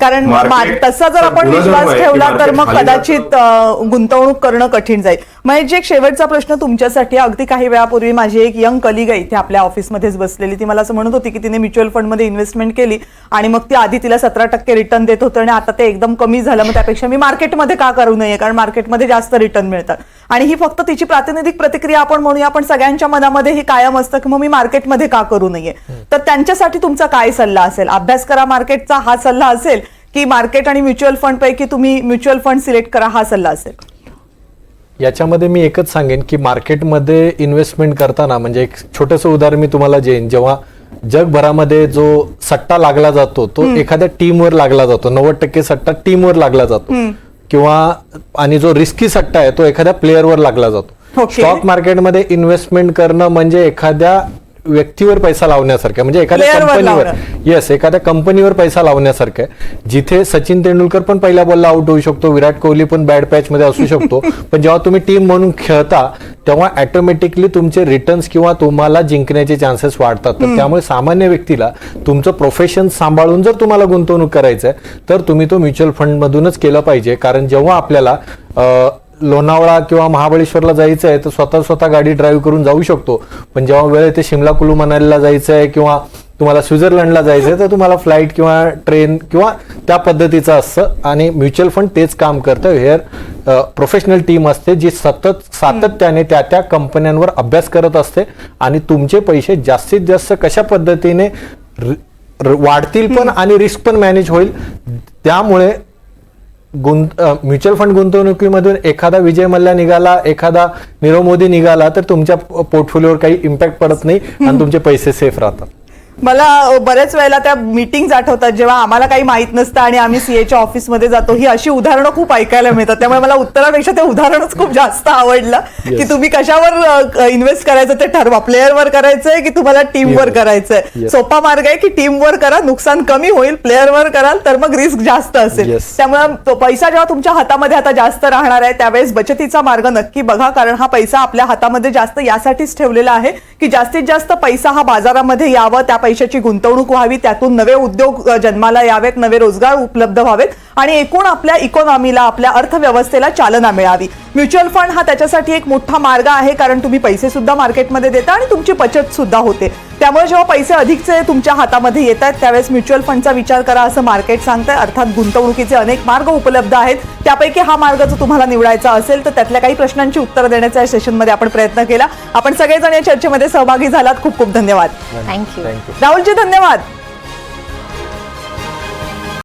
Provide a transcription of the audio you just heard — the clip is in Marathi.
कारण तसा जर आपण विश्वास ठेवला तर मग कदाचित गुंतवणूक करणं कठीण जाईल. महेश जी एक शेवटचा प्रश्न तुमच्यासाठी अगदी काही वेळापूर्वी माझी एक यंग कलिग आहे इथे आपल्या ऑफिसमध्येच बसलेली ती मला असं म्हणत होती की तिने म्युच्युअल फंडमध्ये इन्व्हेस्टमेंट केली आणि मग ती आधी तिला सतरा टक्के रिटर्न देत होतं आणि आता ते एकदम कमी झालं मग त्यापेक्षा मी मार्केटमध्ये का करू नये? कारण मार्केटमध्ये जास्त रिटर्न मिळतात. आणि ही फक्त तिची प्रातिनिधिक प्रतिक्रिया आपण म्हणूया पण सगळ्यांच्या मनामध्ये हे कायम असतं की मग मी मार्केटमध्ये का करू नये? तर त्यांच्यासाठी तुमचा काय सल्ला असेल? अभ्यास करा मार्केटचा हा सल्ला असेल की मार्केट आणि म्युच्युअल फंड पैकी तुम्ही म्युच्युअल फंड सिलेक्ट करा हा सल्ला असेल. याच्यामध्ये मी एकच सांगेन की मार्केटमध्ये इन्व्हेस्टमेंट करताना म्हणजे एक छोटंसं उदाहरण मी तुम्हाला देईन. जेव्हा जगभरामध्ये जो सट्टा लागला जातो तो एखाद्या टीमवर लागला जातो. नव्वद टक्के सट्टा टीमवर लागला जातो. किंवा आणि जो रिस्की सट्टा आहे तो एखाद्या प्लेअरवर लागला जातो. स्टॉक मार्केटमध्ये इन्व्हेस्टमेंट करणं म्हणजे एखाद्या व्यक्तीवर पैसा लावण्यासारखं. म्हणजे एखाद्या कंपनीवर. येस एखाद्या कंपनीवर पैसा लावण्यासारखं आहे. जिथे सचिन तेंडुलकर पण पहिल्या बॉलला आउट होऊ शकतो विराट कोहली पण बॅड पॅच मध्ये असू शकतो. पण जेव्हा तुम्ही टीम म्हणून खेळता तेव्हा ऑटोमॅटिकली तुमचे रिटर्न्स किंवा तुम्हाला जिंकण्याचे चान्सेस वाढतात. तर त्यामुळे सामान्य व्यक्तीला तुमचं प्रोफेशन सांभाळून जर तुम्हाला गुंतवणूक करायचं आहे तर तुम्ही तो म्युच्युअल फंड मधूनच केलं पाहिजे. कारण जेव्हा आपल्याला लोणावळा किंवा महाबळेश्वरला जायचं आहे तर स्वतः स्वतः गाडी ड्राईव्ह करून जाऊ शकतो. पण जेव्हा वेळ येते शिमला कुलू मनालीला जायचं आहे किंवा तुम्हाला स्वित्झर्लंडला जायचं आहे तर तुम्हाला फ्लाईट किंवा ट्रेन किंवा त्या पद्धतीचं असतं. आणि म्युच्युअल फंड तेच काम करतं. हेअर प्रोफेशनल टीम असते जी सतत सातत्याने त्या त्या कंपन्यांवर अभ्यास करत असते. आणि तुमचे पैसे जास्तीत जास्त कशा पद्धतीने वाढतील पण आणि रिस्क पण मॅनेज होईल. त्यामुळे गुंत म्युच्युअल फंड गुंतवणुकीमधून एखादा विजय मल्ल्या निघाला एखादा नीरव मोदी निघाला तर तुमच्या पोर्टफोलिओवर काही इम्पॅक्ट पडत नाही आणि तुमचे पैसे सेफ राहतात. मला बऱ्याच वेळेला त्या मीटिंग आठवतात जेव्हा आम्हाला काही माहीत नसतं आणि आम्ही सीएच्या ऑफिसमध्ये जातो. ही अशी उदाहरणं खूप ऐकायला मिळतात. त्यामुळे मला उत्तरापेक्षा ते उदाहरणच खूप जास्त आवडलं. की Yes. तुम्ही कशावर इन्व्हेस्ट करायचं ते ठरवा. प्लेअरवर करायचंय की तुम्हाला टीमवर. करायचंय? Yes. सोपा मार्ग आहे की टीमवर करा. नुकसान कमी होईल. प्लेअरवर कराल तर मग रिस्क जास्त असेल. Yes. त्यामुळे तो पैसा जेव्हा तुमच्या हातामध्ये आता जास्त राहणार आहे त्यावेळेस बचतीचा मार्ग नक्की बघा. कारण हा पैसा आपल्या हातामध्ये जास्त यासाठीच ठेवलेला आहे की जास्तीत जास्त पैसा हा बाजारामध्ये यावं. त्या पैशाची गुंतवणूक व्हावी त्यातून नवे उद्योग जन्माला यावेत नवे रोजगार उपलब्ध व्हावेत. आणि एकूण आपल्या इकॉनॉमीला आपल्या अर्थव्यवस्थेला चालना मिळावी. म्युच्युअल फंड हा त्याच्यासाठी एक मोठा मार्ग आहे कारण तुम्ही पैसे सुद्धा मार्केटमध्ये देता आणि तुमची बचत सुद्धा होते. त्यामुळे जेव्हा पैसे अधिकचे तुमच्या हातामध्ये येत आहेत त्यावेळेस म्युच्युअल फंडचा विचार करा असं मार्केट सांगतंय. अर्थात गुंतवणुकीचे अनेक मार्ग उपलब्ध आहेत. त्यापैकी हा मार्ग जर तुम्हाला निवडायचा असेल तर त्यातल्या काही प्रश्नांची उत्तरं देण्याचा या सेशनमध्ये आपण प्रयत्न केला. आपण सगळेजण या चर्चेमध्ये सहभागी झालात. खूप खूप धन्यवाद. थँक्यू थँक्यू राहुलजी धन्यवाद.